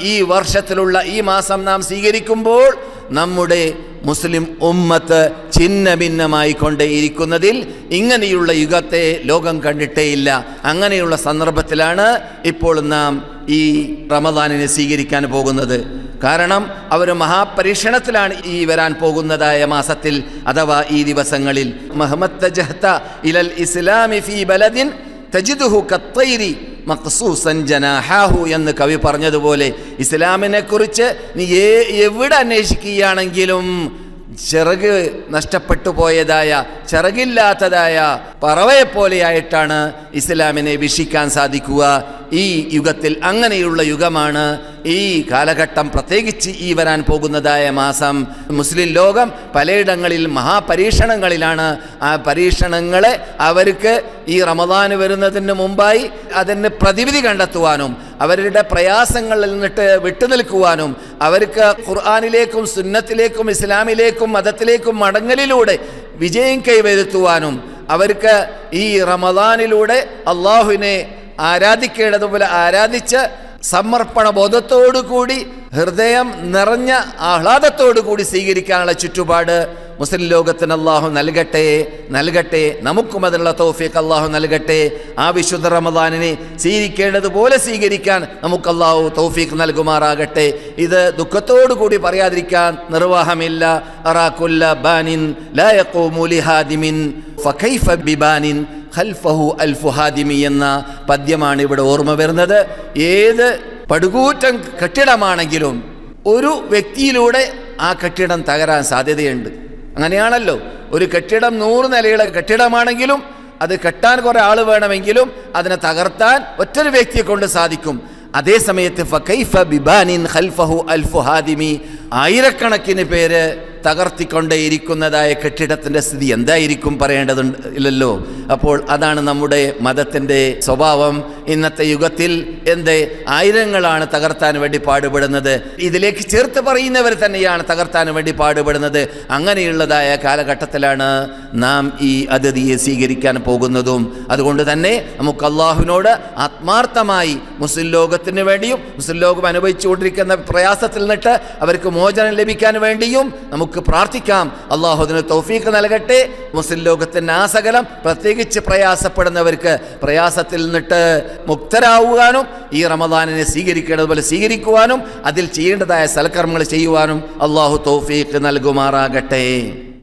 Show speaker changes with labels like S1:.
S1: ഈ വർഷത്തിലുള്ള ഈ മാസം നാം സ്വീകരിക്കുമ്പോൾ നമ്മുടെ മുസ്ലിം ഉമ്മത്ത് ഛിന്ന ഭിന്നമായി കൊണ്ടേയിരിക്കുന്നതിൽ ഇങ്ങനെയുള്ള യുഗത്തെ ലോകം കണ്ടിട്ടേയില്ല അങ്ങനെയുള്ള സന്ദർഭത്തിലാണ് ഇപ്പോൾ നാം ഈ റമദാനിനെ സ്വീകരിക്കാൻ പോകുന്നത്. കാരണം അവർ മഹാപരീക്ഷണത്തിലാണ് ഈ വരാൻ പോകുന്നതായ മാസത്തിൽ അഥവാ ഈ ദിവസങ്ങളിൽ. മഹമ്മദ് ഇലൽ ഇസ്ലാമി ഫി ബലദിൻ തജിദുഹു കത്തൈരി ജനാഹാഹു എന്ന് കവി പറഞ്ഞതുപോലെ ഇസ്ലാമിനെ കുറിച്ച് നീ എവിടെ അന്വേഷിക്കുകയാണെങ്കിലും ചിറക് നഷ്ടപ്പെട്ടു പോയതായ ചിറകില്ലാത്തതായ പറവയെപ്പോലെയായിട്ടാണ് ഇസ്ലാമിനെ വീക്ഷിക്കാൻ സാധിക്കുക. ഈ യുഗത്തിൽ അങ്ങനെയുള്ള യുഗമാണ് ഈ കാലഘട്ടം പ്രത്യേകിച്ച് ഈ വരാൻ പോകുന്നതായ മാസം മുസ്ലിം ലോകം പലയിടങ്ങളിൽ മഹാപരീക്ഷണങ്ങളിലാണ്. ആ പരീക്ഷണങ്ങളെ അവർക്ക് ഈ റമദാൻ വരുന്നതിന് മുമ്പായി അതിന് പ്രതിവിധി കണ്ടെത്തുവാനും അവരുടെ പ്രയാസങ്ങളിൽ നിന്നിട്ട് വിട്ടുനിൽക്കുവാനും അവർക്ക് ഖുർആാനിലേക്കും സുന്നത്തിലേക്കും ഇസ്ലാമിലേക്കും മതത്തിലേക്കും മടങ്ങലിലൂടെ വിജയം കൈവരുത്തുവാനും അവർക്ക് ഈ റമദാനിലൂടെ അള്ളാഹുവിനെ ആരാധിക്കേണ്ടതുപോലെ ആരാധിച്ച് സമർപ്പണ ബോധത്തോടു കൂടി ഹൃദയം നിറഞ്ഞ ആഹ്ലാദത്തോടു കൂടി സ്വീകരിക്കാനുള്ള ചുറ്റുപാട് മുസ്ലിം ലോകത്തിന് അള്ളാഹു നൽകട്ടെ നൽകട്ടെ നമുക്കും അതിനുള്ള തൗഫീഖ് അള്ളാഹു നൽകട്ടെ. ആ വിശുദ്ധ റമദാനിനെ സ്വീകരിക്കേണ്ടതുപോലെ സ്വീകരിക്കാൻ നമുക്ക് അള്ളാഹു തോഫിക്ക് നൽകുമാറാകട്ടെ. ഇത് ദുഃഖത്തോടു കൂടി പറയാതിരിക്കാൻ നിർവാഹമില്ല. അറാഖുല്ല ബാനിൻ ലാ യഖൂമു ലിഹാദിമിൻ ഫകൈഫ ബിബാനിൻ ഖൽഫഹു അൽ ഫുഹാദിമി എന്ന പദ്യമാണ് ഇവിടെ ഓർമ്മ വരുന്നത്. ഏത് പടുകൂറ്റം കെട്ടിടമാണെങ്കിലും ഒരു വ്യക്തിയിലൂടെ ആ കെട്ടിടം തകരാൻ സാധ്യതയുണ്ട്. അങ്ങനെയാണല്ലോ. ഒരു കെട്ടിടം നൂറ് നിലയുള്ള കെട്ടിടമാണെങ്കിലും അത് കെട്ടാൻ കുറേ ആൾ വേണമെങ്കിലും അതിനെ തകർത്താൻ ഒറ്റൊരു വ്യക്തിയെ കൊണ്ട് സാധിക്കും. അതേ സമയത്ത് ഫകൈഫ ബിബാനിൻ ഖൽഫഹു അൽ ഫുഹാദിമി ആയിരക്കണക്കിന് പേര് തകർത്തിക്കൊണ്ടേയിരിക്കുന്നതായ കെട്ടിടത്തിന്റെ സ്ഥിതി എന്തായിരിക്കും പറയേണ്ടതുണ്ട് ഇല്ലല്ലോ? അപ്പോൾ അതാണ് നമ്മുടെ മതത്തിന്റെ സ്വഭാവം. ഇന്നത്തെ യുഗത്തിൽ എന്ത് ആയിരങ്ങളാണ് തകർത്താൻ വേണ്ടി പാടുപെടുന്നത്. ഇതിലേക്ക് ചേർത്ത് പറയുന്നവർ തന്നെയാണ് തകർത്താൻ വേണ്ടി പാടുപെടുന്നത്. അങ്ങനെയുള്ളതായ കാലഘട്ടത്തിലാണ് നാം ഈ അതിഥിയെ സ്വീകരിക്കാൻ പോകുന്നതും. അതുകൊണ്ട് തന്നെ നമുക്ക് അള്ളാഹുവിനോട് ആത്മാർത്ഥമായി മുസ്ലിം ലോകത്തിന് വേണ്ടിയും മുസ്ലിം ലോകം അനുഭവിച്ചുകൊണ്ടിരിക്കുന്ന പ്രയാസത്തിൽ നിന്നിട്ട് അവർക്ക് മോചനം ലഭിക്കാൻ വേണ്ടിയും നമുക്ക് പ്രാർത്ഥിക്കാം. അള്ളാഹു അതിന് നൽകട്ടെ. മുസ്ലിം ലോകത്തിന്റെ ആ സകലം പ്രത്യേകിച്ച് പ്രയാസപ്പെടുന്നവർക്ക് പ്രയാസത്തിൽ നിന്നിട്ട് മുക്തരാകുവാനും ഈ റമദാനിനെ സ്വീകരിക്കേണ്ടതുപോലെ സ്വീകരിക്കുവാനും അതിൽ ചെയ്യേണ്ടതായ സൽക്കർമ്മങ്ങൾ ചെയ്യുവാനും അള്ളാഹു തൗഫീഖ് നൽകുമാറാകട്ടെ.